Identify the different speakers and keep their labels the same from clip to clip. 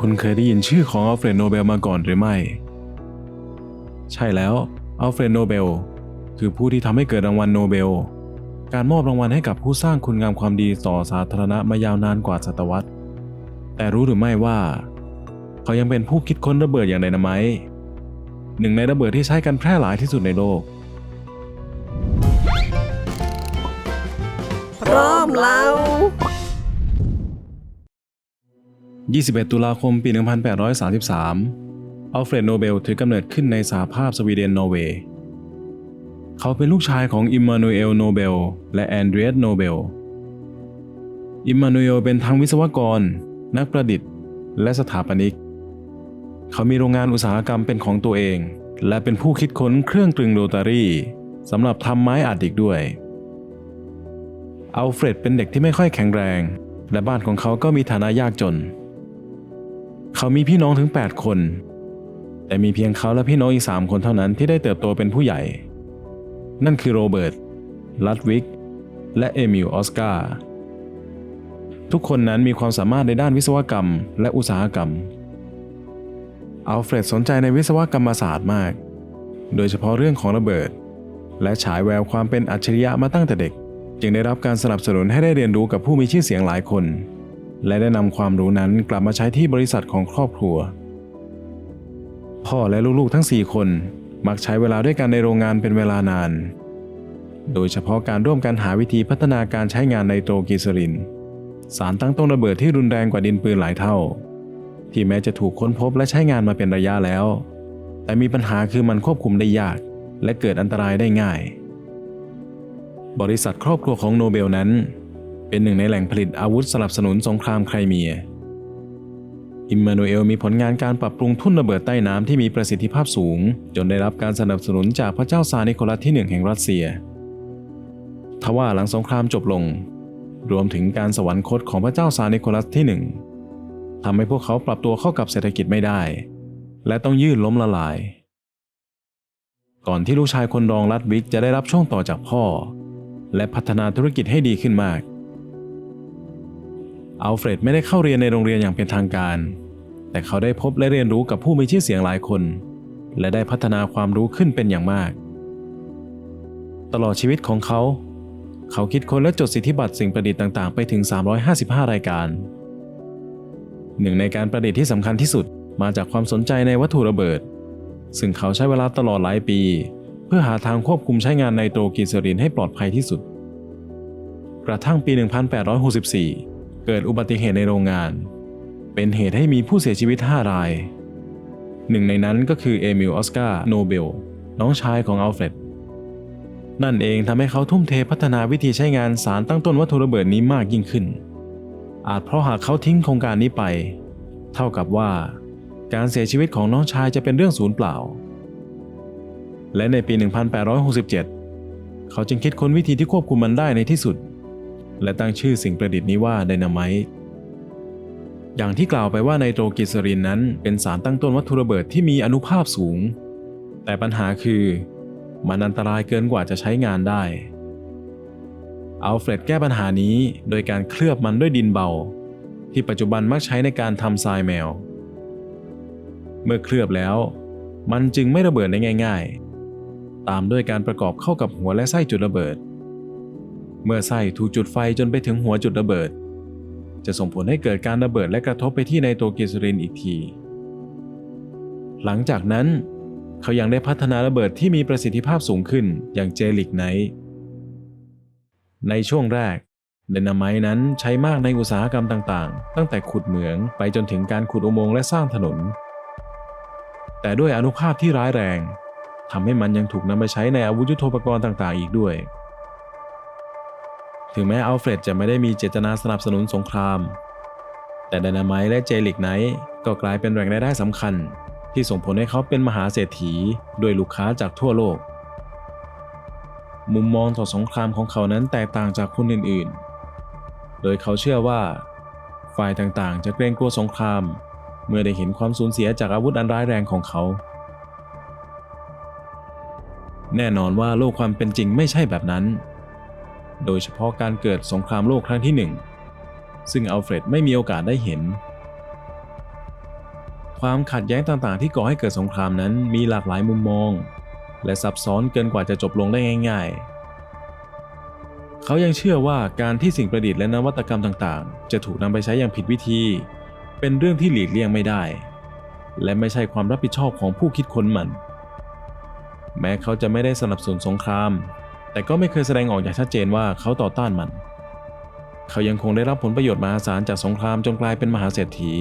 Speaker 1: คุณเคยได้ยินชื่อของอัลเฟรดโนเบลมาก่อนหรือไม่ ใช่แล้ว อัลเฟรดโนเบล คือผู้ที่ทำให้เกิดรางวัลโนเบล การมอบรางวัลให้กับผู้สร้างคุณงามความดีต่อสาธารณะมายาวนานกว่าศตวรรษ แต่รู้หรือไม่ว่า เขายังเป็นผู้คิดค้นระเบิดอย่างไดนาไมต์หนึ่งในระเบิดที่ใช้กันแพร่หลายที่สุดในโลก
Speaker 2: พร้อมแล้ว
Speaker 1: 21 ตุลาคมปี 1833 อัลเฟรดโนเบลถือกำเนิดขึ้นในสหภาพสวีเดนนอร์เวย์ เขาเป็นลูกชายของอิมมานูเอลโนเบลและแอนเดรียสโนเบล อิมมานูเอลเป็นทั้งวิศวกร นักประดิษฐ์ และสถาปนิก เขามีโรงงานอุตสาหกรรมเป็นของตัวเอง และเป็นผู้คิดค้นเครื่องตรึงโรตารี่สำหรับทำไม้อัดอีกด้วย อัลเฟรดเป็นเด็กที่ไม่ค่อยแข็งแรง และบ้านของเขาก็มีฐานะยากจน เขามีพี่น้องถึง 8 คน แต่มีเพียงเขาและพี่น้องอีก 3 คนเท่านั้นที่ได้เติบโตเป็นผู้ใหญ่ นั่นคือโรเบิร์ต ลัดวิก และเอมิลออสการ์ ทุกคนนั้นมีความสามารถในด้านวิศวกรรม และอุตสาหกรรม อัลเฟรดสนใจในวิศวกรรมศาสตร์มาก โดยเฉพาะเรื่องของระเบิด และฉายแววความเป็นอัจฉริยะมาตั้งแต่เด็ก จึงได้รับการสนับสนุนให้ได้เรียนรู้กับผู้มีชื่อเสียงหลายคน และได้นำความรู้นั้นกลับมาใช้ที่บริษัทของครอบครัว พ่อและลูกๆทั้ง 4 คน มักใช้เวลาด้วยกันในโรงงานเป็นเวลานาน โดยเฉพาะการร่วมกันหาวิธีพัฒนาการใช้งานไนโตรกลีเซริน สารตั้งต้นระเบิดที่รุนแรงกว่าดินปืนหลายเท่า ที่แม้จะถูกค้นพบและใช้งานมาเป็นระยะแล้ว แต่มีปัญหาคือมันควบคุมได้ยาก และเกิดอันตรายได้ง่าย บริษัทครอบครัวของโนเบลนั้น เป็นหนึ่งในแหล่งผลิตอาวุธสนับสนุนสงครามไครเมีย อิมมานูเอลมีผลงานการปรับปรุงทุ่นระเบิดใต้น้ำที่มีประสิทธิภาพสูง จนได้รับการสนับสนุนจากพระเจ้าซานิโคลัสที่หนึ่งแห่งรัสเซีย ทว่าหลังสงครามจบลง รวมถึงการสวรรคตของพระเจ้าซานิโคลัสที่หนึ่งทำให้พวกเขาปรับตัวเข้ากับเศรษฐกิจไม่ได้ และต้องยื่นล้มละลาย ก่อนที่ลูกชายคนรองลัดวิกจะได้รับช่วงต่อจากพ่อ และพัฒนาธุรกิจให้ดีขึ้นมาก อัลเฟรดไม่ได้เข้าเรียนในโรงเรียนอย่างเป็นทางการ แต่เขาได้พบและเรียนรู้กับผู้มีชื่อเสียงหลายคน และได้พัฒนาความรู้ขึ้นเป็นอย่างมาก ตลอดชีวิตของเขา เขาคิดค้นและจดสิทธิบัตรสิ่งประดิษฐ์ต่าง ๆ ไปถึง 355 รายการ หนึ่งในการประดิษฐ์ที่สำคัญที่สุดมาจากความสนใจในวัตถุระเบิด ซึ่งเขาใช้เวลาตลอดหลายปี เพื่อหาทางควบคุมใช้งานไนโตรกลีเซอรินให้ปลอดภัยที่สุด กระทั่งปี 1864 เกิดอุบัติเหตุในโรงงาน เป็นเหตุให้มีผู้เสียชีวิต 5 ราย หนึ่งในนั้นก็คือเอมิลออสการ์โนเบลน้องชายของอัลเฟรดนั่นเองทำให้เขาทุ่มเทพัฒนาวิธีใช้งานสารตั้งต้นวัตถุระเบิดนี้มากยิ่งขึ้น อาจเพราะหากเขาทิ้งโครงการนี้ไป เท่ากับว่า การเสียชีวิตของน้องชายจะเป็นเรื่องสูญเปล่า และในปี 1867 เขาจึงคิดค้นวิธีที่ควบคุมมันได้ในที่สุด และตั้งชื่อสิ่งประดิษฐ์นี้ว่าไดนาไมต์อย่างที่กล่าวไปว่าไนโตรกลีเซอรินนั้นเป็นสารตั้งต้นวัตถุระเบิดที่มีอนุภาพสูง แต่ปัญหาคือ มันอันตรายเกินกว่าจะใช้งานได้ อัลเฟรดแก้ปัญหานี้โดยการเคลือบมันด้วยดินเบา ที่ปัจจุบันมักใช้ในการทำทรายแมว เมื่อเคลือบแล้ว มันจึงไม่ระเบิดได้ง่าย ๆ ตามด้วยการประกอบเข้ากับหัวและไส้จุดระเบิด เมื่อไส้ถูกจุดไฟจนไปถึงหัวจุดระเบิด จะส่งผลให้เกิดการระเบิดและกระทบไปที่ไนโตรกลีเรินอีกที หลังจากนั้น เขายังได้พัฒนาระเบิดที่มีประสิทธิภาพสูงขึ้นอย่างเจลิกไนท์ในช่วงแรกเดนาไมต์นั้นใช้มากในอุตสาหกรรมต่างๆ ตั้งแต่ขุดเหมืองไปจนถึงการขุดอุโมงค์และสร้างถนน แต่ด้วยอนุภาพที่ร้ายแรงทำให้มันยังถูกนำไปใช้ในอาวุธยุทโธปกรณ์ต่างๆ อีกด้วย ถึงแม้อัลเฟรดจะไม่ได้มีเจตนาสนับสนุนสงคราม แต่ไดนาไมต์และเจลิกไนท์ก็กลายเป็นแหล่งรายได้สำคัญ ที่ส่งผลให้เขาเป็นมหาเศรษฐีด้วยลูกค้าจากทั่วโลก มุมมองต่อสงครามของเขานั้นแตกต่างจากคนอื่นๆ โดยเขาเชื่อว่า ฝ่ายต่างๆ จะเกรงกลัวสงคราม เมื่อได้เห็นความสูญเสียจากอาวุธอันร้ายแรงของเขาแน่นอนว่าโลกความเป็นจริงไม่ใช่แบบนั้น โดยเฉพาะการเกิดสงครามโลกครั้งที่หนึ่งซึ่งอัลเฟรดไม่มีโอกาสได้เห็น ความขัดแย้งต่างๆ ที่ก่อให้เกิดสงครามนั้นมีหลากหลายมุมมอง และซับซ้อนเกินกว่าจะจบลงได้ง่าย ๆ เขายังเชื่อว่าการที่สิ่งประดิษฐ์และนวัตกรรมต่างๆ จะถูกนำไปใช้อย่างผิดวิธี เป็นเรื่องที่หลีกเลี่ยงไม่ได้ และไม่ใช่ความรับผิดชอบของผู้คิดค้นมัน แม้เขาจะไม่ได้สนับสนุนสงคราม แต่ก็ไม่เคยแสดงออกอย่างชัดเจนว่าเขาต่อต้านมัน เขายังคงได้รับผลประโยชน์มหาศาลจากสงครามจนกลายเป็นมหาเศรษฐี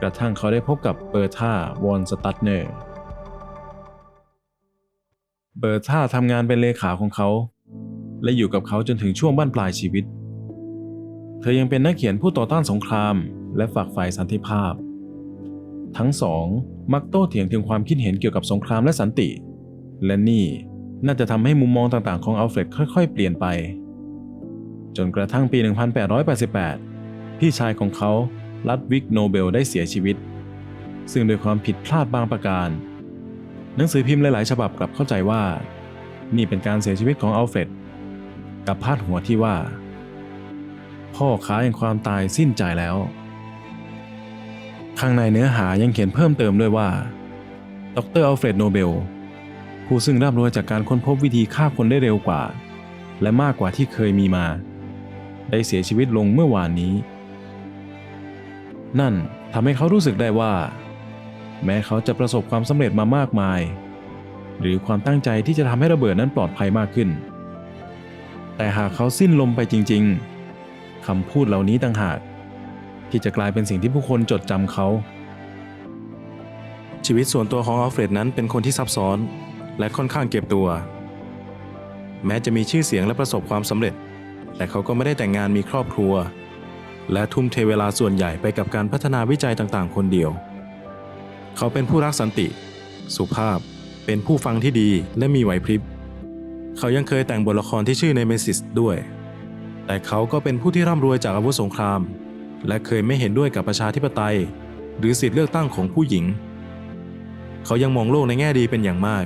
Speaker 1: กระทั่งเขาได้พบกับเบอร์ธาวอนสตัตเนอร์ เบอร์ธาทำงานเป็นเลขาของเขา และอยู่กับเขาจนถึงช่วงบั้นปลายชีวิต เธอยังเป็นนักเขียนผู้ต่อต้านสงคราม และฝักใฝ่สันติภาพ ทั้งสองมักโต้เถียงถึงความคิดเห็นเกี่ยวกับสงครามและสันติ และนี่ น่าจะทำให้มุมมองต่างๆของอัลเฟรดค่อยๆ เปลี่ยนไป จนกระทั่งปี 1888 พี่ชายของเขาลัดวิกโนเบลได้เสียชีวิต ซึ่งโดยความผิดพลาดบางประการ หนังสือพิมพ์หลายๆ ฉบับกลับเข้าใจว่า นี่เป็นการเสียชีวิตของอัลเฟรดกับพาดหัวที่ว่า พ่อค้าแห่งความตายสิ้นใจแล้ว ข้างในเนื้อหายังเขียนเพิ่มเติมด้วยว่า ดรอัลเฟรดโนเบล ผู้ซึ่งร่ำรวยจากการค้นพบวิธีฆ่าคนได้เร็วกว่า และมากกว่าที่เคยมีมา ได้เสียชีวิตลงเมื่อวานนี้ นั่นทำให้เขารู้สึกได้ว่า แม้เขาจะประสบความสำเร็จมามากมาย หรือความตั้งใจที่จะทำให้ระเบิดนั้นปลอดภัยมากขึ้น แต่หากเขาสิ้นลมไปจริง ๆคำพูดเหล่านี้ต่างหาก ที่จะกลายเป็นสิ่งที่ผู้คนจดจำเขา
Speaker 2: ชีวิตส่วนตัวของอัลเฟรดนั้นเป็นคนที่ซับซ้อน และค่อนข้างเก็บตัว แม้จะมีชื่อเสียงและประสบความสำเร็จ แต่เขาก็ไม่ได้แต่งงานมีครอบครัว และทุ่มเทเวลาส่วนใหญ่ไปกับการพัฒนาวิจัยต่างๆ คนเดียว เขาเป็นผู้รักสันติ สุภาพ เป็นผู้ฟังที่ดีและมีไหวพริบ เขายังเคยแต่งบทละครที่ชื่อในเมซิสด้วย แต่เขาก็เป็นผู้ที่ร่ำรวยจากอาวุธสงคราม และเคยไม่เห็นด้วยกับประชาธิปไตย หรือสิทธิเลือกตั้งของผู้หญิง เขายังมองโลกในแง่ดีเป็นอย่างมาก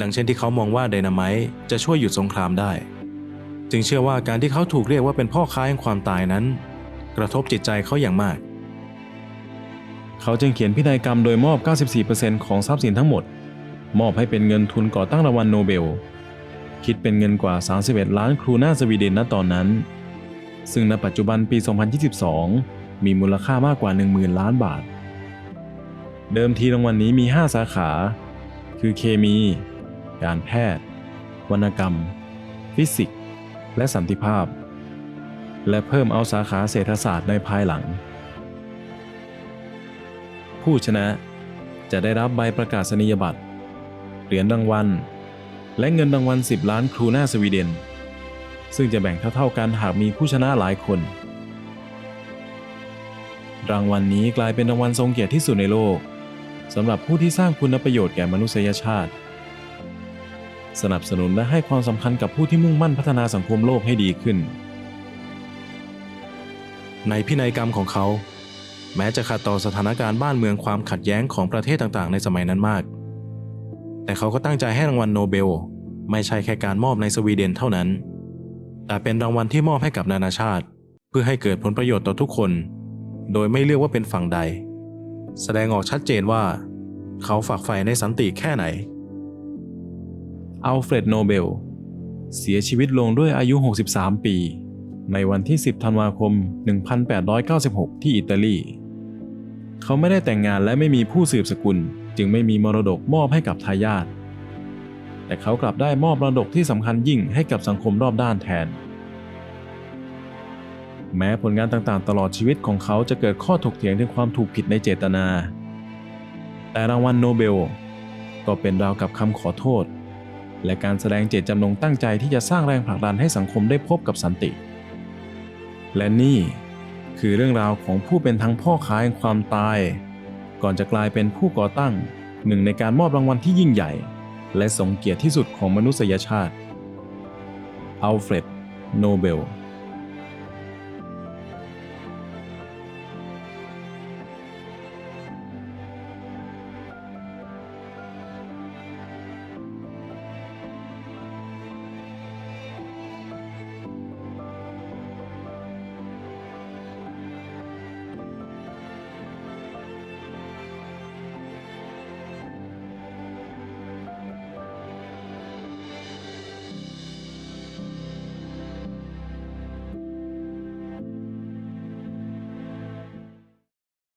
Speaker 2: ดังเช่นที่เขามองว่าไดนาไมต์จะช่วยหยุดสงครามได้ จึงเชื่อว่าการที่เขาถูกเรียกว่าเป็นพ่อค้าแห่งความตายนั้น กระทบจิตใจเขาอย่างมาก
Speaker 1: เขาจึงเขียนพินัยกรรมโดยมอบ 94%ของทรัพย์สินทั้งหมด มอบให้เป็นเงินทุนก่อตั้งรางวัลโนเบล คิดเป็นเงินกว่า 31 ล้านครูน่าสวีเดนณตอนนั้น ซึ่งณปัจจุบันปี 2022 มีมูลค่ามากกว่า 10,000 ล้านบาท เดิมทีรางวัลนนี้มี 5 สาขา คือเคมี การแพทย์ วรรณกรรม ฟิสิกส์ และสันติภาพ และเพิ่มเอาสาขาเศรษฐศาสตร์ในภายหลัง ผู้ชนะจะได้รับใบประกาศนียบัตร เหรียญรางวัล และเงินรางวัล 10 ล้านครูน่าสวีเดน ซึ่งจะแบ่งเท่าๆกันหากมีผู้ชนะหลายคน รางวัลนนี้กลายเป็นรางวัลทรงเกียรติที่สุดในโลกสำหรับผู้ที่สร้างคุณประโยชน์แก่มนุษยชาติ สนับสนุนและให้ความสำคัญกับผู้ที่มุ่งมั่นพัฒนาสังคมโลกให้ดีขึ้น
Speaker 2: ในพินัยกรรมของเขา แม้จะขัดต่อสถานการณ์บ้านเมืองความขัดแย้งของประเทศต่างๆ ในสมัยนั้นมาก แต่เขาก็ตั้งใจให้รางวัลโนเบล ไม่ใช่แค่การมอบในสวีเดนเท่านั้น แต่เป็นรางวัลที่มอบให้กับนานาชาติ เพื่อให้เกิดผลประโยชน์ต่อทุกคน โดยไม่เลือกว่าเป็นฝั่งใด แสดงออกชัดเจนว่า เขาฝากใฝ่ในสันติแค่ไหน
Speaker 1: อัลเฟรดโนเบล เสียชีวิตลงด้วยอายุ 63 ปี ในวันที่ 10 ธันวาคม 1896 ที่อิตาลี เขาไม่ได้แต่งงานและไม่มีผู้สืบสกุล จึงไม่มีมรดกมอบให้กับทายาท แต่เขากลับได้มอบมรดกที่สำคัญยิ่งให้กับสังคมรอบด้านแทน แม้ผลงานต่างๆ ตลอดชีวิตของเขาจะเกิดข้อถกเถียงถึงความถูกผิดในเจตนา แต่รางวัลโนเบลก็เป็นราวกับคำขอโทษ และการแสดงเจตจำนงตั้งใจที่จะสร้างแรงผลักดันให้สังคมได้พบกับสันติ และนี่คือเรื่องราวของผู้เป็นทั้งพ่อค้าแห่งความตาย ก่อนจะกลายเป็นผู้ก่อตั้ง หนึ่งในการมอบรางวัลที่ยิ่งใหญ่ และสงเกียรติที่สุดของมนุษยชาติอัลเฟรด โนเบล